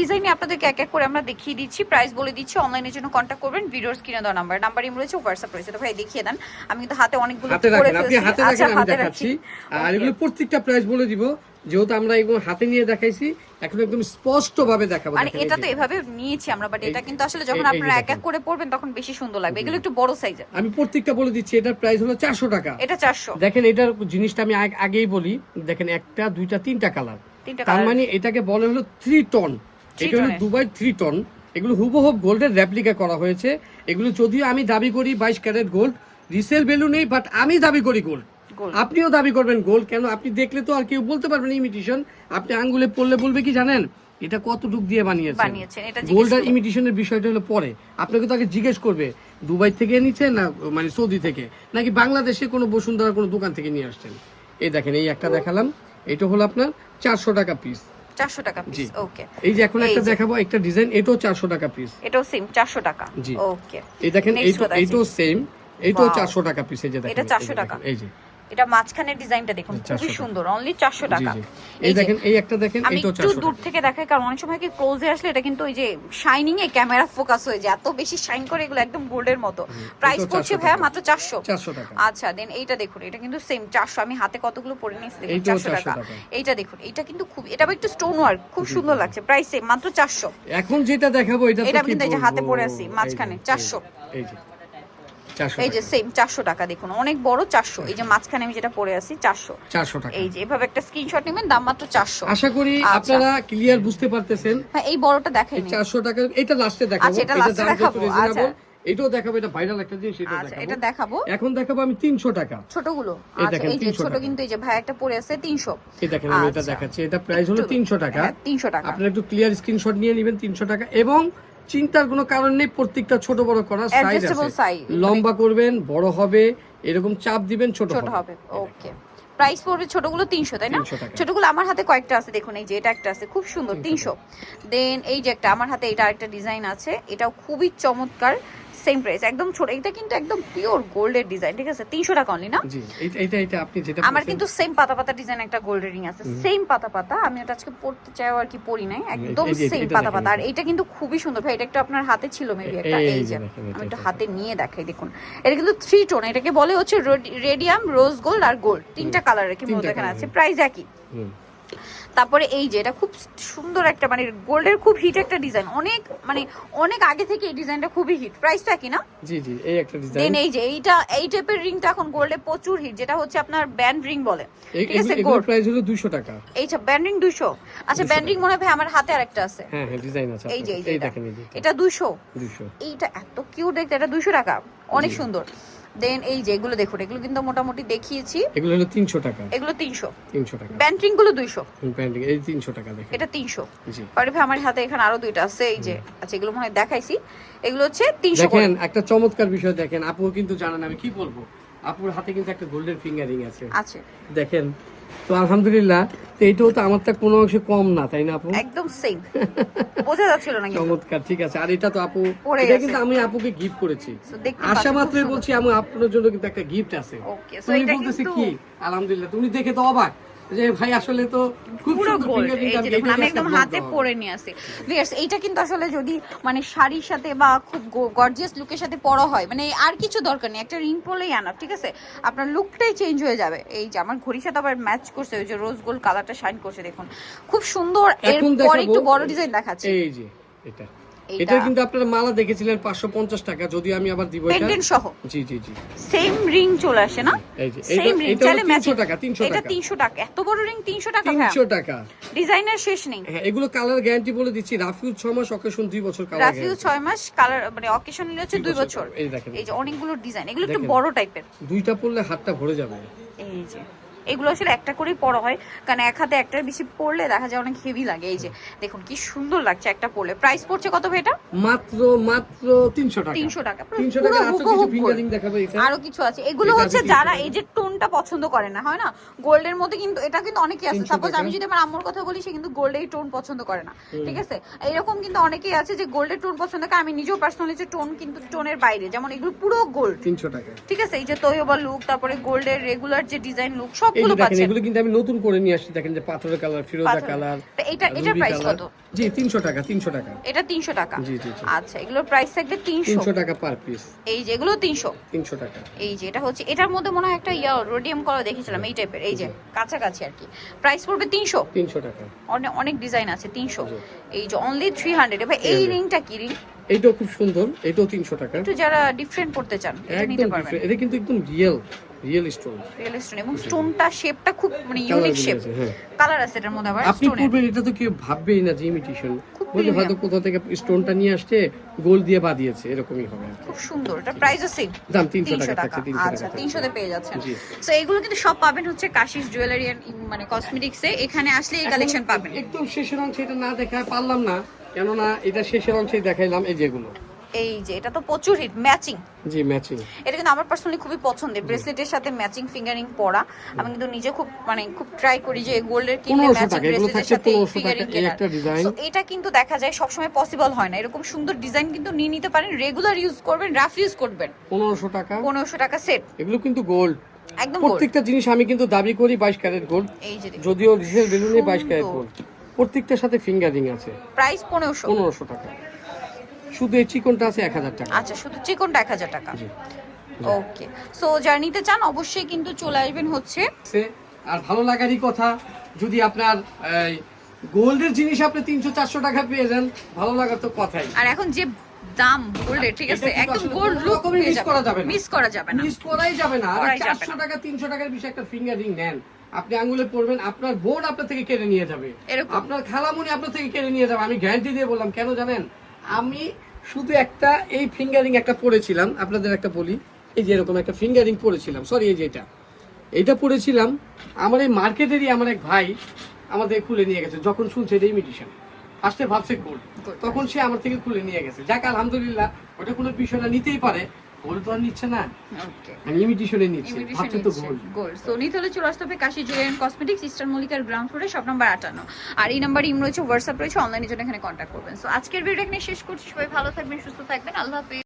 ডিজাইনই আপনাদেরকে এক এক করে আমরা দেখিয়ে দিচ্ছি। প্রাইস বলে দিচ্ছি অনলাইনের জন্য কন্ট্যাক্ট করবেন। ভিডিওস কিনে দেওয়া নাম্বার নাম্বার ইম রয়েছে হোয়াটসঅ্যাপ রয়েছে। তো ভাই দেখিয়ে দেন। আমি কিন্তু হাতে অনেকগুলো হাতে করে রাখেন আপনি ফেলছি। হাতে আচ্ছা, রাখেন আমি হাতে দেখাচ্ছি। আর এগুলো প্রত্যেকটা প্রাইস বলে দিব। যেহেতু আমরা এগুলো হাতে নিয়ে দেখাইছি এখন একদম স্পষ্ট ভাবে দেখাবো মানে এটা তো এভাবে নিয়েছি আমরা বাট এটা কিন্তু আসলে যখন আপনারা এক এক করে পড়বেন তখন বেশি সুন্দর লাগবে। এগুলো একটু বড় সাইজের আমি প্রত্যেকটা বলে দিচ্ছি এটার প্রাইস হলো চারশো টাকা। এটা চারশো। দেখেন এটার জিনিসটা আমি আগেই বলি। দেখেন একটা দুইটা তিনটা কালার তার মানে এটাকে বলে হলো থ্রি টন Three এটা হলো। দুবাই থ্রি টন এগুলো হুবহুব গোল্ডের রেপ্লিকা করা হয়েছে। এগুলো যদিও আমি দাবি করি বাইশ ক্যারেট গোল্ড রিসেল ভ্যালু নেই বাট আমি দাবি করি গোল্ড আপনিও দাবি করবেন গোল্ড কেন আপনি দেখলে তো আর কেউ বলতে পারবেন ইমিটেশন আপনি আঙ্গুলে পড়লে বলবে কি জানেন? এটা কতটুক দিয়ে বানিয়েছেন? গোল্ড আর। ইমিটেশনের বিষয়টা হলো পরে। আপনাকে তাকে জিজ্ঞেস করবে দুবাই থেকে নিচ্ছে না মানে সৌদি থেকে? নাকি বাংলাদেশে কোনো বসুন্ধরা কোনো দোকান থেকে নিয়ে আসছেন? এই দেখেন এই একটা দেখালাম। এটা হলো আপনার চারশো টাকা পিস চারশো টাকা পিস ওকে এই যে এখন একটা। দেখাবো একটা ডিজাইন এটাও চারশো টাকা পিস এটাও সেম চারশো টাকা জি। ওকে এই দেখেন এইটাও সেম এইটাও Wow. চারশো টাকা পিস এই যে দেখেন এটা 400 টাকা। এই যে এটা মাঝখানের ডিজাইনটা দেখুন খুবই সুন্দর অনলি চারশো টাকা। এই দেখেন এই একটা দেখেন আমি একটু দূর থেকে দেখাই কারণ অনেক সময় কি ক্লোজে আসলে এটা কিন্তু ওই যে শাইনিং এ ক্যামেরা ফোকাস হয়ে যায় এত বেশি শাইন করে এগুলো একদম গোল্ডের মতো। প্রাইস পড়ছে 400 ভাইয়া মাত্র চারশো। চারশো আচ্ছা দেন এইটা দেখুন এটা কিন্তু সেম চারশো। আমি হাতে কতগুলো পরে নিয়েছি দেখুন চারশো টাকা। এইটা দেখুন এটা কিন্তু খুব এটা একটু স্টোন ওয়ার্ক খুব সুন্দর লাগছে প্রাইস সেম মাত্র চারশো। এখন যেটা দেখাবো এটা কিন্তু হাতে পরে আছি, মাঝখানে, 400 এই যে চারশো। এই যে সেম চারশো টাকা দেখুন অনেক বড় চারশো। এই যে মাঝখানে আমি যেটা পরে আছি চারশো। চারশো টাকা। এই যে এভাবে একটা স্ক্রিনশট নেবেন দাম মাত্র চারশো। আশা করি আচ্ছা। আপনারা ক্লিয়ার বুঝতে পারতেছেন। হ্যাঁ এই বড়টা দেখেন চারশো টাকা এটা লাস্টে দেখাবো। আচ্ছা, এটা দাম দেখাবো, আচ্ছা। এটাও দেখাবো। এটা ভাইরাল একটা জিনিস এটা আচ্ছা এটা দেখাবো। দেখাবো এখন দেখাবো আমি তিনশো টাকা। ছোটগুলো। এই আচ্ছা এই যে ছোট কিন্তু এই যে ভাই একটা পরে আছে তিনশো। এই দেখেন আমি এটা। দেখাচ্ছি। এটা প্রাইস হলো একটু- তিনশো টাকা। হ্যাঁ, 300 টাকা। আপনারা একটু ক্লিয়ার স্ক্রিনশট নিয়ে নেবেন তিনশো টাকা। এবং চিন্তার কোনো কারণ নেই প্রত্যেকটা ছোট বড় করার সাইজ আছে। মানে- লম্বা করবেন বড় হবে এরকম চাপ দিবেন ছোট ছোট হবে। ওকে প্রাইস পড়বে ছোটগুলো তিনশো তাই না? ছোটগুলো আমার হাতে কয়েকটা আছে দেখুন এই যে এটা একটা আছে খুব সুন্দর তিনশো দেন এই যে একটা আমার হাতে এটা আরেকটা ডিজাইন আছে এটাও খুবই চমৎকার। সেম প্রাইস একদম ছোট। এটা কিন্তু একদম পিওর গোল্ডের ডিজাইন ঠিক আছে? তিনশো টাকা অনলি না? জি এটা এটা এটা আপনি যেটা আমার কিন্তু সেম পাতা পাতা ডিজাইন একটা গোল্ড রিং আছে। সেম পাতা পাতা আমি ওটা আজকে পড়তে চাইও আর কি পড়ি নাই। একদম সেম পাতা পাতা আর এটা। কিন্তু খুবই সুন্দর। ভাই এটা একটু আপনার হাতে ছিল মেবি একটা। এই যে আমি একটু হাতে নিয়ে দেখাই দেখুন। এটা কিন্তু থ্রি টোন এটাকে বলে হচ্ছে রেডিয়াম রোজ গোল্ড আর গোল্ড তিনটা কালারের কি মূলত তিনটা এখানে আছে। প্রাইস একই। তারপরে এই যে এটা খুব সুন্দর একটা মানে গোল্ডের খুব হিট একটা ডিজাইন অনেক মানে অনেক আগে থেকে এই ডিজাইনটা খুবই হিট প্রাইসটা একই না? জি জি এই একটা ডিজাইন দেন এই যে এইটা এই টাইপের রিংটা এখন গোল্ডে প্রচুর হিট যেটা হচ্ছে আপনার ব্যান্ড রিং বলে। ঠিক আছে গোল্ড প্রাইস হলো 200 টাকা। এইটা ব্যান্ড রিং দুইশো। আচ্ছা ব্যান্ড রিং মনে হয় ভাই আমার হাতে আরেকটা আছে। হ্যাঁ হ্যাঁ ডিজাইন আছে এই যে এই। দেখেন এই যে। এটা দুইশো। 200 এইটা এত কিউট দেখতে এটা দুইশো টাকা। অনেক সুন্দর। দেন এই যে এগুলো দেখুন এগুলো কিন্তু মোটামুটি দেখিয়েছি। এগুলো হলো 300 টাকা। এগুলো তিনশো। 300 টাকা। গুলো প্যান্টিং এই 300 টাকা দেখেন। এটা তিনশো। জি। পরে ভাই আমার হাতে এখানে আরও দুইটা আছে এই যে আচ্ছা এগুলো মনে হয় দেখাইছি। এগুলো হচ্ছে তিনশো করে। দেখেন একটা চমৎকার বিষয় দেখেন আপু কিন্তু জানেন আমি কি বলব? আপুর হাতে কিন্তু একটা গোল্ডেন ফিঙ্গারিং আছে। আছে। দেখেন তো আলহামদুলিল্লাহ তো এইটাও তো আমার তা কোনো অংশে কম না তাই না আপু? একদম সেম বোঝা যাচ্ছিল না চমৎকার ঠিক আছে। আর এটা তো আপু এটা কিন্তু আমি আপুকে গিফট করেছি। আশা মাত্রই বলছি আমি আপনার জন্য কিন্তু একটা গিফট আছে। তুমি এটা বলতেছি কিন্তু- কি? আলহামদুলিল্লাহ তুমি দেখে তো অবাক। যে ভাই আসলে তো খুব পুরো গোল্ড আমি একদম হাতে পরে নিয়ে আসি। ভিউয়ার্স এইটা কিন্তু আসলে যদি মানে শাড়ির সাথে বা খুব গর্জিয়াস লুকের সাথে পরা হয় মানে আর কিছু দরকার নেই। একটা রিং পরলেই আনা ঠিক আছে? আপনার লুকটাই চেঞ্জ হয়ে যাবে। এই যে আমার ঘড়ির সাথে আবার ম্যাচ করছে ওই যে রোজ গোল্ড কালারটা শাইন করছে দেখুন। খুব সুন্দর এরপরে একটু বড় ডিজাইন দেখাচ্ছি। এই যে এটা। এটা কিন্তু আপনারা মালা দেখেছিলেন পাঁচশো পঞ্চাশ টাকা যদি আমি আবার দিব এটা। পেন্ডেন্ট সহ। জি জি জি। সেম রিং চলে আসে না? এই যে এটা- রিং এটা হলো চাইলে 300 টাকা, এটা 300 টাকা। এত বড় রিং 300 টাকা ভাই তিনশো টাকা। ডিজাইনের শেষ নেই। হ্যাঁ এগুলো কালার গ্যারান্টি বলে দিচ্ছি। রাফিউজ ছ মাস অকেশন দুই বছর কালার রাফিউ 6 মাস কালার মানে অকেশন নিলে হচ্ছে 2 বছর। এই দেখেন। এই যে অনেকগুলো ডিজাইন এগুলো একটু। বড় টাইপের দুইটা পড়লে হাতটা ভরে যাবে। এই যে। এগুলো আসলে একটা করেই পড়া হয় কারণ এক হাতে একটার বেশি পড়লে দেখা যায় অনেক হেভি লাগে। এই যে দেখুন কি সুন্দর লাগছে একটা পড়লে। প্রাইস পড়ছে কত ভাই এটা? মাত্র মাত্র তিনশো টাকা। 300 টাকা। পুরো তিনশো টাকা আছে কিছু ফিঙ্গারিং দেখাবো এখানে? আরও কিছু আছে। এগুলো হচ্ছে যারা এই যে টোনটা পছন্দ করে না হয় না? গোল্ডের মধ্যে কিন্তু এটা কিন্তু অনেকেই আছে। সাপোজ আমি যদি আমার আম্মুর কথা বলি সে কিন্তু গোল্ডের টোন পছন্দ করে না। ঠিক আছে? এরকম কিন্তু অনেকেই আছে যে গোল্ডের টোন পছন্দ করে। আমি নিজেও পার্সোনালি যে টোন কিন্তু টোনের বাইরে। যেমন এগুলো পুরো গোল্ড। তিনশো টাকা। ঠিক আছে? এই যে তৈবা লুক তারপরে গোল্ডের রেগুলার যে ডিজাইন লুক সব সবগুলো পাচ্ছেন। এগুলো কিন্তু আমি নতুন করে নিয়ে আসছি। দেখেন যে পাথরের কালার ফিরোজা কালার তো এটা প্রাইস কত? জি তিনশো টাকা তিনশো টাকা। এটা তিনশো টাকা। জি, জি। আচ্ছা এগুলোর প্রাইস থাকবে তিনশো। তিনশো টাকা পার পিস এই যে এগুলো তিনশো। তিনশো টাকা। এই যে এটা হচ্ছে এটার মধ্যে মনে হয় একটা ইয়া রোডিয়াম কালার দেখেছিলাম এই টাইপের এই যে কাছাকাছি আর কি। প্রাইস পড়বে তিনশো। তিনশো টাকা। অনেক অনেক ডিজাইন আছে তিনশো। জি। এই যে অনলি থ্রি হান্ড্রেড এবার এই রিংটা কি রিং এইটাও খুব সুন্দর এটাও তিনশো টাকা। একটু যারা ডিফারেন্ট করতে চান একদম এটা কিন্তু একদম real real stone real stone এবং স্টোনটা শেপটা খুব মানে ইউনিক শেপ। কালার আছে এটার মধ্যে আবার আপনি এটা তো কেউ ভাববেই না যে ইমিটেশন হয়তো কোথাও থেকে স্টোনটা নিয়ে আসছে গোল্ড দিয়ে বাঁধিয়েছে এরকমই হবে খুব সুন্দর এটা প্রাইসও সেম দাম তিনশো তিনশো টাকা টাকা। থাকছে তিনশো আচ্ছা টাকা তিনশোতে পেয়ে যাচ্ছেন। তো এগুলো কিন্তু সব পাবেন হচ্ছে কাশিস জুয়েলারি এন্ড মানে কসমেটিক্সে এখানে আসলে এই কালেকশন পাবেন। একদম শেষের অংশে এটা না দেখায় পারলাম না। কেননা এটা শেষের অংশে দেখাইলাম এই যেগুলো। এই যে এটা তো প্রচুর হিট ম্যাচিং জি ম্যাচিং এটা কিন্তু আমার পার্সোনালি খুবই পছন্দের। ব্রেসলেটের সাথে ম্যাচিং ফিঙ্গারিং পরা। আমি কিন্তু নিজে খুব মানে খুব ট্রাই করি যে গোল্ডের কিনলে 1500 ম্যাচিং ব্রেসলেটের সাথে ফিঙ্গারিং কেনার একটা। So, এটা কিন্তু দেখা যায় সবসময় পসিবল হয় না। এরকম সুন্দর ডিজাইন কিন্তু নিয়ে নিতে পারেন রেগুলার ইউজ করবেন রাফ ইউজ করবেন। পনেরোশো টাকা। পনেরোশো টাকা সেট এগুলো কিন্তু গোল্ড একদম। প্রত্যেকটা জিনিস আমি কিন্তু দাবি করি বাইশ ক্যারেট গোল্ড এই যে যদিও রিসেল বেলুনে বাইশ ক্যারেট সুন্দর। গোল্ড প্রত্যেকটার সাথে ফিঙ্গারিং আছে। প্রাইস পনেরোশো। পনেরোশো টাকা। শুধু এই চিকনটা আছে এক হাজার টাকা। আচ্ছা শুধু চিকনটা এক হাজার টাকা। ওকে সো জার্নিতে নিতে চান অবশ্যই কিন্তু চলে আসবেন হচ্ছে আর ভালো লাগারই কথা যদি আপনার গোল্ডের জিনিস আপনি তিনশো চারশো টাকা পেয়ে যান ভালো লাগার তো কথাই। আর এখন যে দাম গোল্ডের ঠিক আছে একদম গোল্ড লুক miss করা যাবে না। মিস করা যাবে না। মিস করাই যাবে না। আর করাই যাবে চারশো না। টাকা তিনশো টাকার বিষয়ে একটা ফিঙ্গার রিং নেন। আপনি আঙ্গুলে পড়বেন আপনার বোর্ড আপনার থেকে কেড়ে নিয়ে যাবে। আপনার খালামুনি আপনার থেকে কেড়ে নিয়ে যাবে। আমি গ্যারান্টি দিয়ে বললাম কেন জানেন? আমি শুধু একটা এই ফিঙ্গারিং একটা পড়েছিলাম আপনাদের একটা বলি। এই যে এরকম একটা ফিঙ্গারিং পড়েছিলাম সরি এই যে এটা। এইটা পড়েছিলাম আমার এই মার্কেটেরই আমার এক ভাই আমাদের খুলে নিয়ে গেছে যখন শুনছে এটা ইমিটেশন আসতে ভাবছে গোল্ড তখন সে আমার থেকে খুলে নিয়ে গেছে। যাক আলহামদুলিল্লাহ ওটা কোনো বিষয় না নিতেই পারে। তো আর নিচ্ছে না। আমি ইমিটেশনে নিচ্ছি। ভাবছে তো সো চলে আসতে হবে কাশি জুয়েলারি কসমেটিক্স ইস্টার মল্লিকার গ্রাউন্ড ফ্লোরে সব নাম্বার আটান্ন। আর এই নাম্বার ইম রয়েছে হোয়াটসঅ্যাপ রয়েছে অনলাইনের জন্য এখানে কন্ট্যাক্ট করবেন। সো আজকের ভিডিও এখানে শেষ করছি। সবাই ভালো থাকবেন সুস্থ থাকবেন। আল্লাহ হাফিজ।